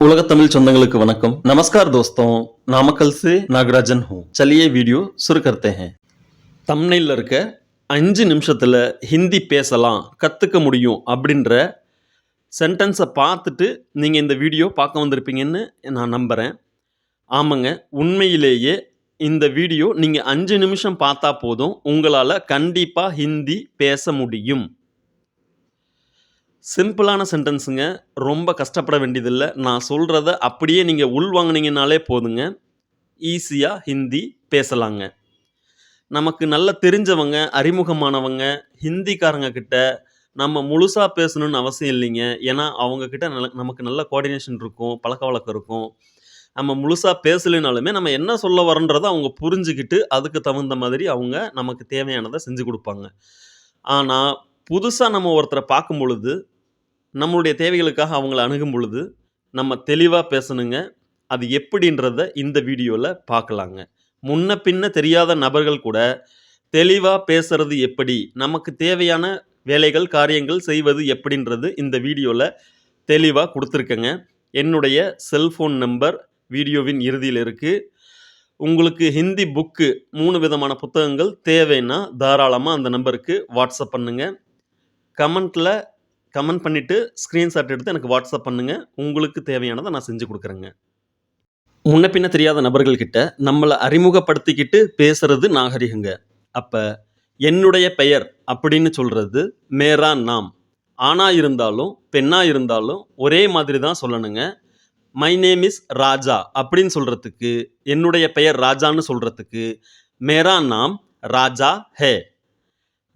उलग तमिल சொந்தங்களுக்கு வணக்கம் नमस्कार दोस्तों नामकल से नागराजन हूँ चलिए वीडियो शुरू करते हैं தம்னையில் இருக்க அஞ்சு நிமிஷத்தில் ஹிந்தி பேசலாம் கற்றுக்க முடியும் அப்படின்ற சென்டென்ஸை பார்த்துட்டு நீங்கள் இந்த வீடியோ பார்க்க வந்திருப்பீங்கன்னு நான் நம்புகிறேன் ஆமாங்க உண்மையிலேயே இந்த வீடியோ நீங்கள் அஞ்சு நிமிஷம் பார்த்தா போதும் உங்களால் கண்டிப்பாக ஹிந்தி பேச முடியும் சிம்பிளான சென்டென்ஸுங்க ரொம்ப கஷ்டப்பட வேண்டியதில்லை. நான் சொல்கிறத அப்படியே நீங்கள் உள்வாங்கினீங்கனாலே போதுங்க. ஈஸியாக ஹிந்தி பேசலாங்க. நமக்கு நல்லா தெரிஞ்சவங்க அறிமுகமானவங்க ஹிந்திக்காரங்க கிட்ட நம்ம முழுசாக பேசணும்னு அவசியம் இல்லைங்க. ஏன்னா அவங்கக்கிட்ட நல்ல நமக்கு நல்ல கோஆர்டினேஷன் இருக்கும் பழக்க வழக்கம் இருக்கும். நம்ம முழுசாக பேசலைனாலுமே நம்ம என்ன சொல்ல வரோன்றதை அவங்க புரிஞ்சுக்கிட்டு அதுக்கு தகுந்த மாதிரி அவங்க நமக்கு தேவையானதை செஞ்சு கொடுப்பாங்க. ஆனால் புதுசாக நம்ம ஒருத்தரை பார்க்கும் பொழுது நம்மளுடைய தேவைகளுக்காக அவங்கள அணுகும் பொழுது நம்ம தெளிவாக பேசணுங்க. அது எப்படின்றத இந்த வீடியோவில் பார்க்கலாங்க. முன்ன பின்ன தெரியாத நபர்கள் கூட தெளிவாக பேசுறது எப்படி நமக்கு தேவையான வேலைகள் காரியங்கள் செய்வது எப்படின்றது இந்த வீடியோவில் தெளிவாக கொடுத்துருக்கேங்க. என்னுடைய செல்ஃபோன் நம்பர் வீடியோவின் இறுதியில் இருக்குது உங்களுக்கு ஹிந்தி புக்கு மூணு விதமான புத்தகங்கள் தேவைன்னா தாராளமாக அந்த நம்பருக்கு வாட்ஸ்அப் பண்ணுங்கள் கமெண்ட்டில் கமெண்ட் பண்ணிவிட்டு ஸ்க்ரீன்ஷாட் எடுத்து எனக்கு வாட்ஸ்அப் பண்ணுங்கள் உங்களுக்கு தேவையானதை நான் செஞ்சு கொடுக்குறேங்க. முன்ன பின்ன தெரியாத நபர்கள்கிட்ட நம்மளை அறிமுகப்படுத்திக்கிட்டு பேசுறது நாகரிகங்க. அப்போ என்னுடைய பெயர் அப்படின்னு சொல்கிறது மேரா நாம். ஆணாக இருந்தாலும் பெண்ணாக இருந்தாலும் ஒரே மாதிரி தான் சொல்லணுங்க. மை நேம் இஸ் ராஜா அப்படின்னு சொல்கிறதுக்கு என்னுடைய பெயர் ராஜான்னு சொல்கிறதுக்கு மேரா நாம் ராஜா ஹே.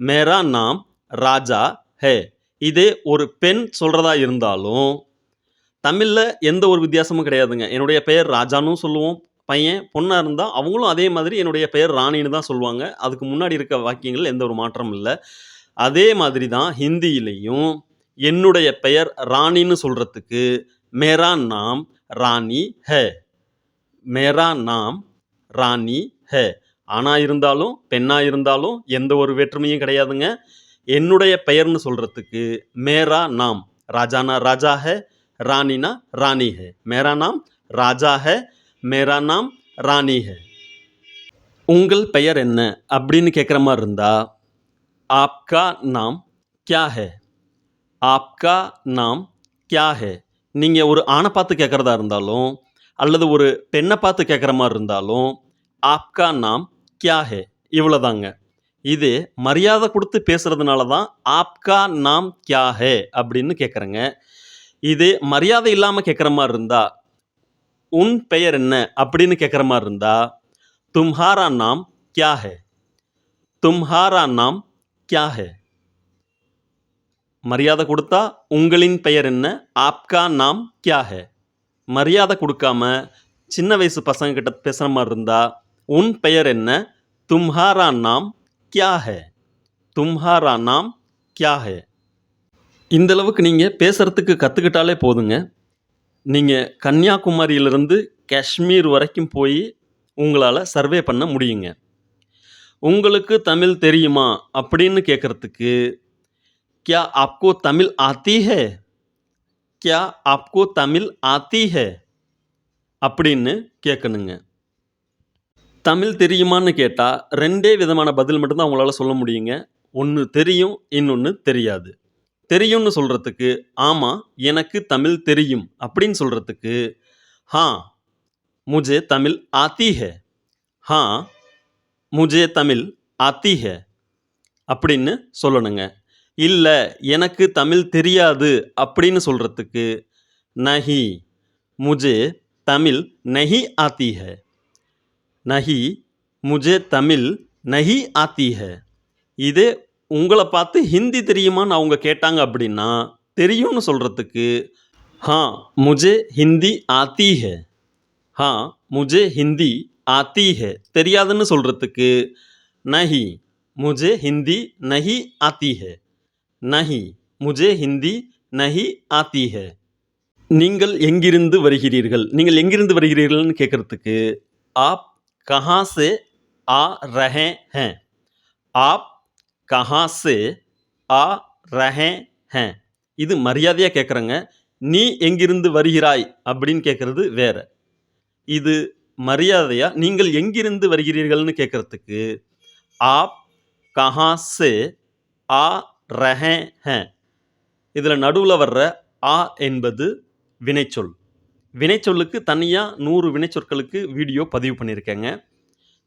மேரா நாம் ராஜா ஹே. இதே ஒரு பெண் சொல்கிறதா இருந்தாலும் தமிழில் எந்த ஒரு வித்தியாசமும் கிடையாதுங்க. என்னுடைய பெயர் ராஜானும் சொல்லுவோம். பையன் பொண்ணாக இருந்தால் அவங்களும் அதே மாதிரி என்னுடைய பெயர் ராணின்னு தான் சொல்லுவாங்க. அதுக்கு முன்னாடி இருக்க வாக்கியங்கள் எந்த ஒரு மாற்றமும் இல்லை. அதே மாதிரி தான் ஹிந்தியிலையும் என்னுடைய பெயர் ராணின்னு சொல்கிறதுக்கு மேரா நாம் ராணி ஹே. மேரா நாம் ராணி ஹே. ஆணாக இருந்தாலும் பெண்ணாக இருந்தாலும் எந்த ஒரு வேற்றுமையும் கிடையாதுங்க. என்னுடைய பெயர்னு சொல்கிறதுக்கு மேரா நாம். ராஜானா ராஜா ஹே ராணினா ராணி ஹே. மேரா நாம் ராஜா ஹே மேரா நாம் ராணி ஹே. உங்கள் பெயர் என்ன அப்படின்னு கேட்குற மாதிரி இருந்தால் ஆப்கா நாம் கியா ஹே? ஆப்கா நாம் கியா ஹே? நீங்கள் ஒரு ஆணை பார்த்து கேட்குறதா இருந்தாலும் அல்லது ஒரு பெண்ணை பார்த்து கேட்குற மாதிரி இருந்தாலும் ஆப்கா நாம் கியா ஹே. இவ்வளோதாங்க இது மரியாதை கொடுத்து பேசுகிறதுனால தான் ஆப்கா நாம் கியா ஹே அப்படின்னு கேட்குறேங்க இது மரியாதை இல்லாமல் கேட்குற மாதிரி இருந்தா உன் பெயர் என்ன அப்படின்னு கேட்குற மாதிரி இருந்தா தும்ஹாரா நாம் கியா ஹே. தும்ஹாரா நாம் கியா ஹே. மரியாதை கொடுத்தா உங்களின் பெயர் என்ன? ஆப்கா நாம் கியா ஹே. மரியாதை கொடுக்காம சின்ன வயசு பசங்க கிட்ட பேசுகிற மாதிரி இருந்தா உன் பெயர் என்ன? தும்ஹாரா நாம் क्या है तुम्हारा नाम क्या है இந்த அளவுக்கு நீங்கள் பேசுகிறதுக்கு கற்றுக்கிட்டாலே போதுங்க நீங்கள் கன்னியாகுமரியிலிருந்து காஷ்மீர் வரைக்கும் போய் உங்களால் சர்வே பண்ண முடியுங்க உங்களுக்கு தமிழ் தெரியுமா அப்படின்னு கேட்குறதுக்கு क्या आपको तमिल आती है क्या आपको तमिल आती है அப்படின்னு கேட்கணுங்க தமிழ் தெரியுமான்னு கேட்டால் ரெண்டே விதமான பதில் மட்டும்தான் அவங்களால சொல்ல முடியுங்க. ஒன்று தெரியும் இன்னொன்று தெரியாது. தெரியும்னு சொல்கிறதுக்கு ஆமாம் எனக்கு தமிழ் தெரியும் அப்படின்னு சொல்கிறதுக்கு ஹா முஜே தமிழ் ஆத்தி ஹே ஹா முஜே தமிழ் ஆத்தி ஹே அப்படின்னு சொல்லணுங்க. இல்லை எனக்கு தமிழ் தெரியாது அப்படின்னு சொல்கிறதுக்கு நஹி முஜே தமிழ் நஹி ஆத்தி ஹே. நஹி முஜே தமிழ் நஹி ஆத்தி ஹே. இதே உங்களை பார்த்து ஹிந்தி தெரியுமான்னு அவங்க கேட்டாங்க அப்படின்னா தெரியும்னு சொல்கிறதுக்கு ஹா முஜே ஹிந்தி ஆத்தி ஹே. ஹா முஜே ஹிந்தி ஆத்தி ஹே. தெரியாதுன்னு சொல்கிறதுக்கு நஹி முஜே ஹிந்தி நஹி ஆத்தி ஹே. நஹி முஜே ஹிந்தி நஹி ஆத்தி ஹே. நீங்கள் எங்கிருந்து வருகிறீர்கள்? நீங்கள் எங்கிருந்து வருகிறீர்கள்னு கேட்குறதுக்கு ஆப் कहाँ से आ रहे हैं आप कहाँ से आ रहे हैं இது மரியாதையாக கேட்குறேங்க நீ எங்கிருந்து வருகிறாய் அப்படின்னு கேட்கறது வேற இது மரியாதையா நீங்கள் எங்கிருந்து வருகிறீர்கள்னு கேட்கறதுக்கு ஆப் கஹா சே ஆ ரஹே ஹே இதில் நடுவில் வர்ற ஆ என்பது வினைச்சொல் வினைச்சொல்லுக்கு தனியாக நூறு வினைச்சொற்களுக்கு வீடியோ பதிவு பண்ணியிருக்கேங்க.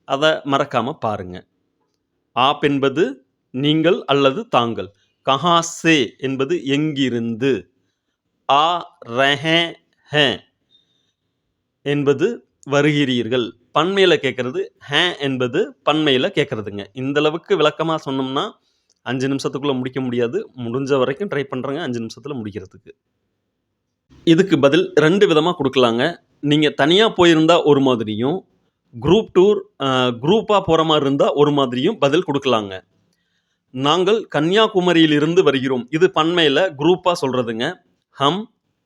அதை மறக்காமல் பாருங்க. ஆப் என்பது நீங்கள் அல்லது தாங்கள். கஹாசே என்பது எங்கிருந்து? ஆ ரஹே ஹ என்பது வருகிறீர்கள். பன்மையில் கேட்குறது ஹே என்பது பன்மையில் கேட்குறதுங்க இந்தளவுக்கு விளக்கமாக சொன்னோம்னா அஞ்சு நிமிஷத்துக்குள்ளே முடிக்க முடியாது. முடிஞ்ச வரைக்கும் ட்ரை பண்ணுறேங்க அஞ்சு நிமிஷத்தில் முடிக்கிறதுக்கு. இதுக்கு பதில் ரெண்டு விதமாக கொடுக்கலாங்க. நீங்கள் தனியாக போயிருந்தால் ஒரு மாதிரியும் குரூப் டூர் குரூப்பாக போகிற மாதிரி இருந்தால் ஒரு மாதிரியும் பதில் கொடுக்கலாங்க. நாங்கள் கன்னியாகுமரியிலிருந்து வருகிறோம். இது பண்மையில் குரூப்பாக சொல்கிறதுங்க ஹம்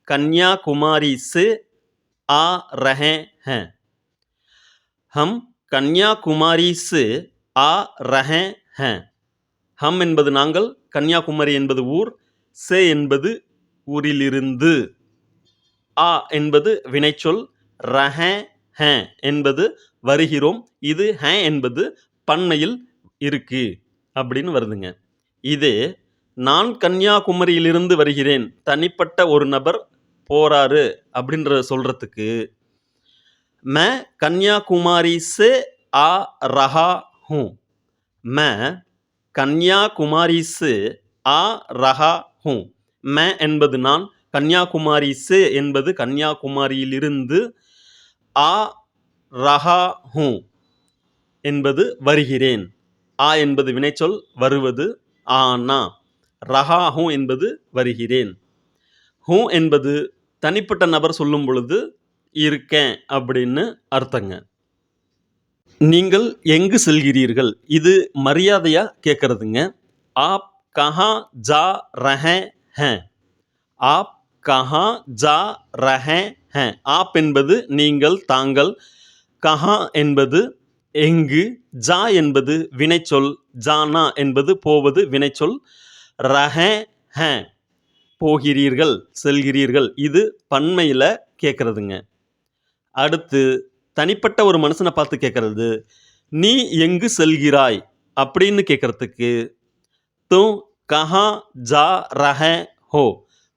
கன்னியாகுமாரி சு ஆ ரஹே ஹ. ஹம் கன்னியாகுமாரி சு ஆ ரஹே ஹ. ஹம் என்பது நாங்கள் கன்னியாகுமரி என்பது ஊர் சே என்பது ஊரிலிருந்து. ஆ என்பது வினைச்சொல் ரஹ ஹ என்பது வருகிறோம். இது ஹ என்பது பன்மையில் இருக்கு அப்படின்னு வருதுங்க. இது நான் கன்னியாகுமரியிலிருந்து வருகிறேன். தனிப்பட்ட ஒரு நபர் போறாரு அப்படின்ற சொல்கிறதுக்கு ம கன்னியாகுமாரி சே ஆ ரஹா ஹூ. ம கன்னியாகுமாரி சே ஆ ரஹா ஹூ. ம என்பது நான் கன்னியாகுமாரி சே என்பது கன்னியாகுமரியிலிருந்து ஆ ரஹா ஹூ என்பது வருகிறேன். ஆ என்பது வினைச்சொல் வருவது ஆனா. ரஹா ஹூ என்பது வருகிறேன். ஹூ என்பது தனிப்பட்ட நபர் சொல்லும் பொழுது இருக்கேன் அப்படின்னு அர்த்தங்க. நீங்கள் எங்கு செல்கிறீர்கள்? இது மரியாதையாக கேட்குறதுங்க ஆப் கஹா ஜா ரஹ ஹ. ஆப் கஹா ஜா ரஹே ஹ. ஆப் என்பது நீங்கள் தாங்கள். கஹா என்பது எங்கு ஜா என்பது வினைச்சொல். ஜானா என்பது போவது வினைச்சொல். ரஹ ஹ. போகிறீர்கள் செல்கிறீர்கள். இது பன்மையில் கேட்குறதுங்க அடுத்து தனிப்பட்ட ஒரு மனுஷனை பார்த்து கேட்குறது நீ எங்கு செல்கிறாய்? அப்படின்னு கேட்குறதுக்கு தூ கஹா ஜா ரஹ ஹோ.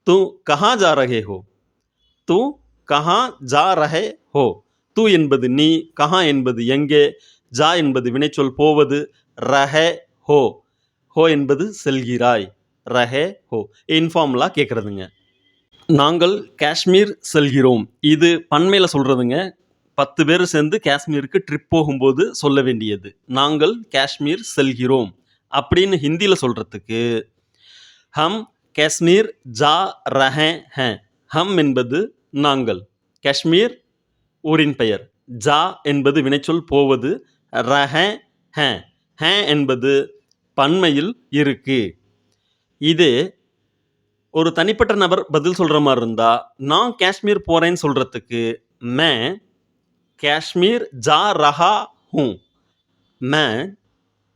தூ கஹா ஜா ரஹே ஹோ தூ கஹா ஜா ரஹே ஹோ தூ என்பது நீ கஹா என்பது எங்கே? ஜா என்பது வினைச்சொல் போவது ரஹே ஹோ ஹோ என்பது செல்கிறாய் ரஹே ஹோ இன்ஃபார்ம்லாம் கேட்குறதுங்க நாங்கள் காஷ்மீர் செல்கிறோம். இது பன்மையில் சொல்கிறதுங்க பத்து பேர் சேர்ந்து காஷ்மீருக்கு ட்ரிப் போகும்போது சொல்ல வேண்டியது. நாங்கள் காஷ்மீர் செல்கிறோம். அப்படின்னு ஹிந்தியில் சொல்கிறதுக்கு ஹம் காஷ்மீர் ஜா ரஹே ஹே. ஹம் என்பது நாங்கள். காஷ்மீர் ஊரின் பெயர். ஜா என்பது வினைச்சொல் போவது ரஹ ஹ. ஹே என்பது பன்மையில் இருக்கு. இது ஒரு தனிப்பட்ட நபர் பதில் சொல்கிற மாதிரி இருந்தால் நான் காஷ்மீர் போகிறேன்னு சொல்கிறதுக்கு மே காஷ்மீர் ஜா ரஹா ஹூ. மே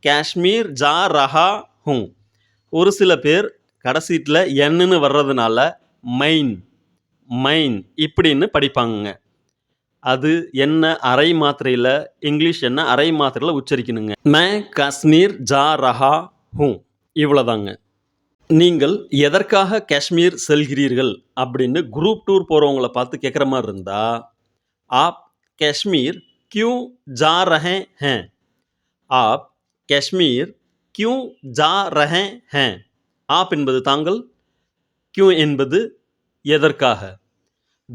காஷ்மீர் ஜா ரஹா ஹூ. ஒரு சில பேர் கடைசீட்டில் என்னன்னு வர்றதுனால மைன் மைன் இப்படின்னு படிப்பாங்க அது என்ன அரை மாத்திரையில் இங்கிலீஷ் என்ன அரை மாத்திரையில் உச்சரிக்கணுங்க. மே காஷ்மீர் ஜா ரஹா ஹூ இவ்வளோதாங்க நீங்கள் எதற்காக காஷ்மீர் செல்கிறீர்கள் அப்படின்னு குரூப் டூர் போகிறவங்கள பார்த்து கேட்குற மாதிரி இருந்தால் ஆப் காஷ்மீர் கியூ ஜா ரஹே ஹே. ஆப் காஷ்மீர் கியூ ஜா ரஹே ஹே. ஆப் என்பது தாங்கள் கியூ என்பது எதற்காக?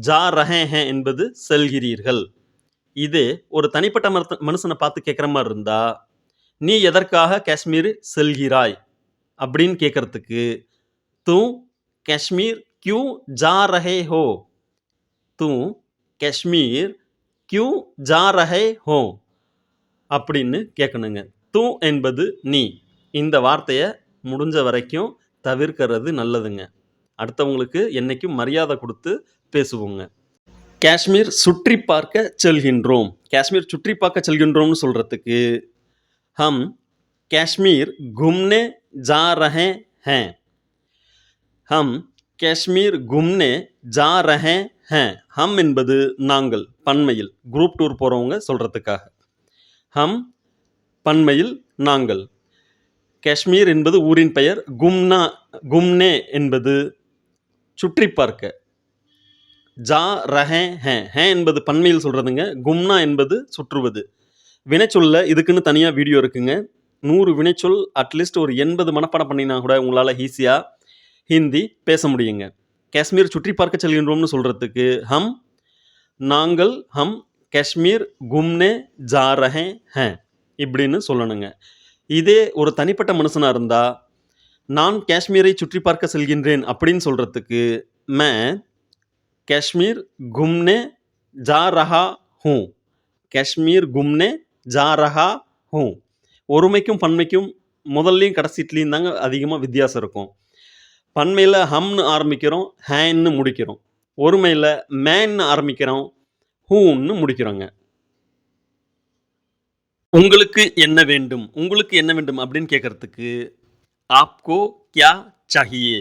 ஜா ரஹே ஹே என்பது செல்கிறீர்கள். இது ஒரு தனிப்பட்ட மருத்த மனுஷனை பார்த்து கேட்குற மாதிரி இருந்தா நீ எதற்காக காஷ்மீர் செல்கிறாய்? அப்படின்னு கேட்குறதுக்கு தூ காஷ்மீர் கியூ ஜா ரஹே ஹோ. தூ காஷ்மீர் கியூ ஜா ரஹே ஹோ. அப்படின்னு கேட்கணுங்க. தூ என்பது நீ. இந்த வார்த்தையை முடிஞ்ச வரைக்கும் தவிர்க்கிறது நல்லதுங்க. அடுத்தவங்களுக்கு என்னைக்கும் மரியாதை கொடுத்து பேசுவோங்க. காஷ்மீர் சுற்றி பார்க்க செல்கின்றோம். காஷ்மீர் சுற்றி பார்க்க செல்கின்றோம்னு சொல்கிறதுக்கு ஹம் காஷ்மீர் கும்னே ஜா ரஹே ஹேன் ஹம் காஷ்மீர் கும்னே ஜா ரஹே ஹேன் ஹம் என்பது நாங்கள் பன்மையில். குரூப் டூர் போகிறவங்க சொல்கிறதுக்காக ஹம் பன்மையில் நாங்கள். காஷ்மீர் என்பது ஊரின் பெயர் கும்னா கும்னே என்பது சுற்றி பார்க்க. ஜா ரஹே ஹே ஹே என்பது பன்மையில் சொல்கிறதுங்க கும்னா என்பது சுற்றுவது. வினைச்சொல்ல இதுக்குன்னு தனியாக வீடியோ இருக்குங்க. நூறு வினைச்சொல் அட்லீஸ்ட் ஒரு எண்பது மனப்பாடம் பண்ணினா கூட உங்களால் ஈஸியாக ஹிந்தி பேச முடியுங்க. காஷ்மீர் சுற்றி பார்க்க செல்கின்றோம்னு சொல்கிறதுக்கு ஹம் நாங்கள் ஹம் காஷ்மீர் கும்னே ஜா ரஹே ஹே இப்படின்னு சொல்லணுங்க. இதே ஒரு தனிப்பட்ட மனுஷனாக இருந்தால் நான் காஷ்மீரை சுற்றி பார்க்க செல்கின்றேன் அப்படின்னு சொல்கிறதுக்கு மே காஷ்மீர் கும்னே ஜா ரஹா ஹூ காஷ்மீர் கும்னே ஜா ரஹா ஹூ ஒருமைக்கும் பன்மைக்கும் முதல்லையும் கடைசிட்லேயும் தாங்க அதிகமாக வித்தியாசம் இருக்கும். பன்மையில் ஹம்னு ஆரம்பிக்கிறோம் ஹேன்னு முடிக்கிறோம். ஒருமையில் மேன்னு ஆரம்பிக்கிறோம் ஹூன்னு முடிக்கிறோங்க. உங்களுக்கு என்ன வேண்டும்? உங்களுக்கு என்ன வேண்டும் அப்படின்னு கேட்குறதுக்கு ஆப்கோ கியா சாஹியே?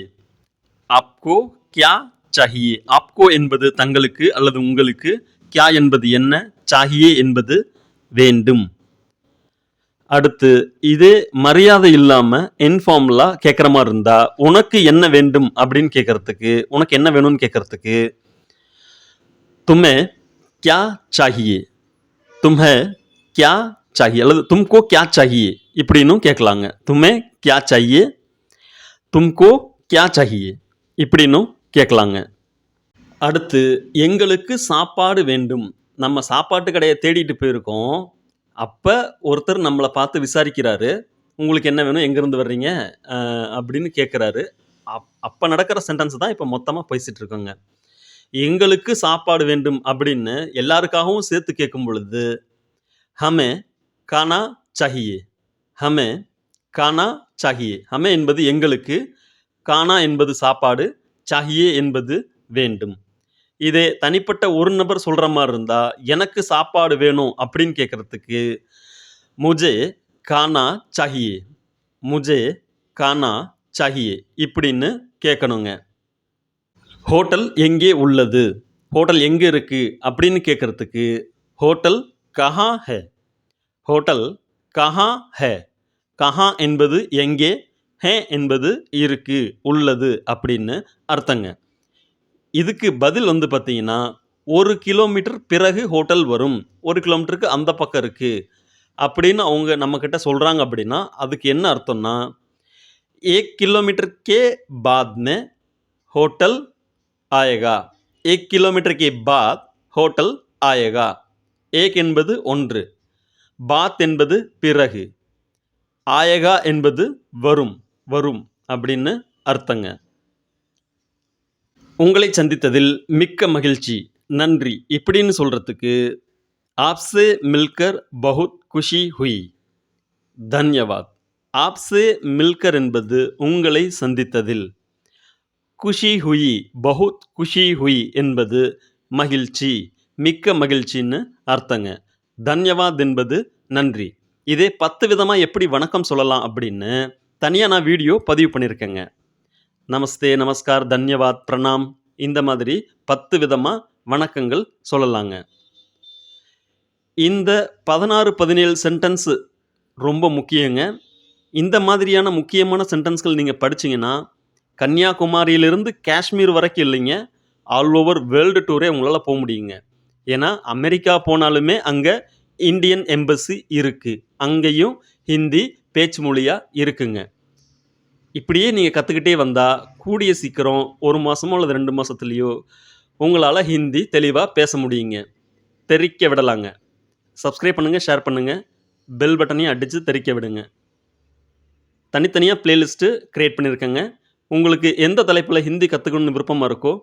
ஆப்கோ கியா சாஹியே? ஆப்கோ என்பது தங்களுக்கு அல்லது உங்களுக்கு கியா என்பது என்ன? சாஹியே என்பது வேண்டும். அடுத்து இதே மரியாதை இல்லாமல் இன்ஃபார்ம்லாம் கேட்குற மாதிரி இருந்தால் உனக்கு என்ன வேண்டும் அப்படின்னு கேட்குறதுக்கு உனக்கு என்ன வேணும்னு கேட்குறதுக்கு துமே கியா சாஹியே? தும்ஹே கியா சாஹியே அல்லது தும்கோ கியா சாஹியே இப்படின்னும் கேட்கலாங்க. துமே கியா சாஹியே தும்கோ கியா சாஹியே இப்படின்னும் கேட்கலாங்க. அடுத்து எங்களுக்கு சாப்பாடு வேண்டும். நம்ம சாப்பாட்டு கடையை தேடிட்டு போயிருக்கோம். அப்போ ஒருத்தர் நம்மளை பார்த்து விசாரிக்கிறாரு. உங்களுக்கு என்ன வேணும்? எங்கேருந்து வர்றீங்க? அப்படின்னு கேட்குறாரு. அப் அப்போ நடக்கிற சென்டென்ஸ் தான் இப்போ மொத்தமாக பேசிகிட்டு இருக்கோங்க. எங்களுக்கு சாப்பாடு வேண்டும் அப்படின்னு எல்லாருக்காகவும் சேர்த்து கேட்கும் பொழுது ஹமே கானா சாஹியே ஹமே கானா சாஹியே ஹமே என்பது எங்களுக்கு கானா என்பது சாப்பாடு சாஹியே என்பது வேண்டும். இதே தனிப்பட்ட ஒரு நபர் சொல்கிற மாதிரி இருந்தால் எனக்கு சாப்பாடு வேணும் அப்படின்னு கேட்குறதுக்கு முஜே கானா சாஹியே முஜே கானா சாஹியே இப்படின்னு கேட்கணுங்க ஹோட்டல் எங்கே உள்ளது? ஹோட்டல் எங்கே இருக்குது அப்படின்னு கேட்குறதுக்கு ஹோட்டல் கஹா ஹே. ஹோட்டல் கஹா ஹே. கஹா என்பது எங்கே? ஹே என்பது இருக்கு உள்ளது அப்படின்னு அர்த்தங்க. இதுக்கு பதில் வந்து பார்த்தீங்கன்னா ஒரு கிலோமீட்டர் பிறகு ஹோட்டல் வரும். ஒரு கிலோமீட்டருக்கு அந்த பக்கம் இருக்குது அப்படின்னு அவங்க நம்மக்கிட்ட சொல்கிறாங்க அப்படின்னா அதுக்கு என்ன அர்த்தம்னா ஏக் கிலோமீட்டர் கே பாத்னு ஹோட்டல் ஆயகா. ஏக் கிலோமீட்டர் பாத் ஹோட்டல் ஆயகா. ஏக் என்பது ஒன்று. பாத் என்பது பிறகு ஆயகா என்பது வரும் வரும் அப்படின்னு அர்த்தங்க. உங்களை சந்தித்ததில் மிக்க மகிழ்ச்சி. நன்றி. இப்படின்னு சொல்கிறதுக்கு ஆப்சே மில்கர் பகுத் குஷி ஹுய். தன்யவாத். ஆப்சே மில்கர் என்பது உங்களை சந்தித்ததில். குஷி ஹுயி பகுத் குஷி ஹுயி என்பது மகிழ்ச்சி மிக்க மகிழ்ச்சின்னு அர்த்தங்க. தன்யவாத் என்பது நன்றி. இதே பத்து விதமாக எப்படி வணக்கம் சொல்லலாம் அப்படின்னு தனியாக நான் வீடியோ பதிவு பண்ணியிருக்கேங்க நமஸ்தே நமஸ்கார் தன்யவாத் பிரணாம். இந்த மாதிரி பத்து விதமாக வணக்கங்கள் சொல்லலாங்க. இந்த பதினாறு பதினேழு சென்டென்ஸு ரொம்ப முக்கியங்க. இந்த மாதிரியான முக்கியமான சென்டென்ஸ்கள் நீங்கள் படிச்சீங்கன்னா கன்னியாகுமரியிலிருந்து காஷ்மீர் வரைக்கும் இல்லைங்க. ஆல் ஓவர் வேர்ல்டு டூரே உங்களால் போக முடியுங்க. ஏன்னா அமெரிக்கா போனாலுமே அங்கே இந்தியன் எம்பசி இருக்குது அங்கேயும் ஹிந்தி பேச்சு மொழியாக இருக்குங்க. இப்படியே நீங்கள் கற்றுக்கிட்டே வந்தால் கூடிய சீக்கிரம் ஒரு மாதமோ அல்லது ரெண்டு மாதத்துலேயோ உங்களால் ஹிந்தி தெளிவாக பேச முடியுங்க. தெரிக்க விடலாங்க. சப்ஸ்கிரைப் பண்ணுங்கள் ஷேர் பண்ணுங்கள் பெல் பட்டனையும் அடித்து தெரிக்க விடுங்க. தனித்தனியாக பிளேலிஸ்ட்டு க்ரியேட் பண்ணியிருக்கேங்க உங்களுக்கு எந்த தலைப்பில் ஹிந்தி கற்றுக்கணும்னு விருப்பமாக இருக்கோ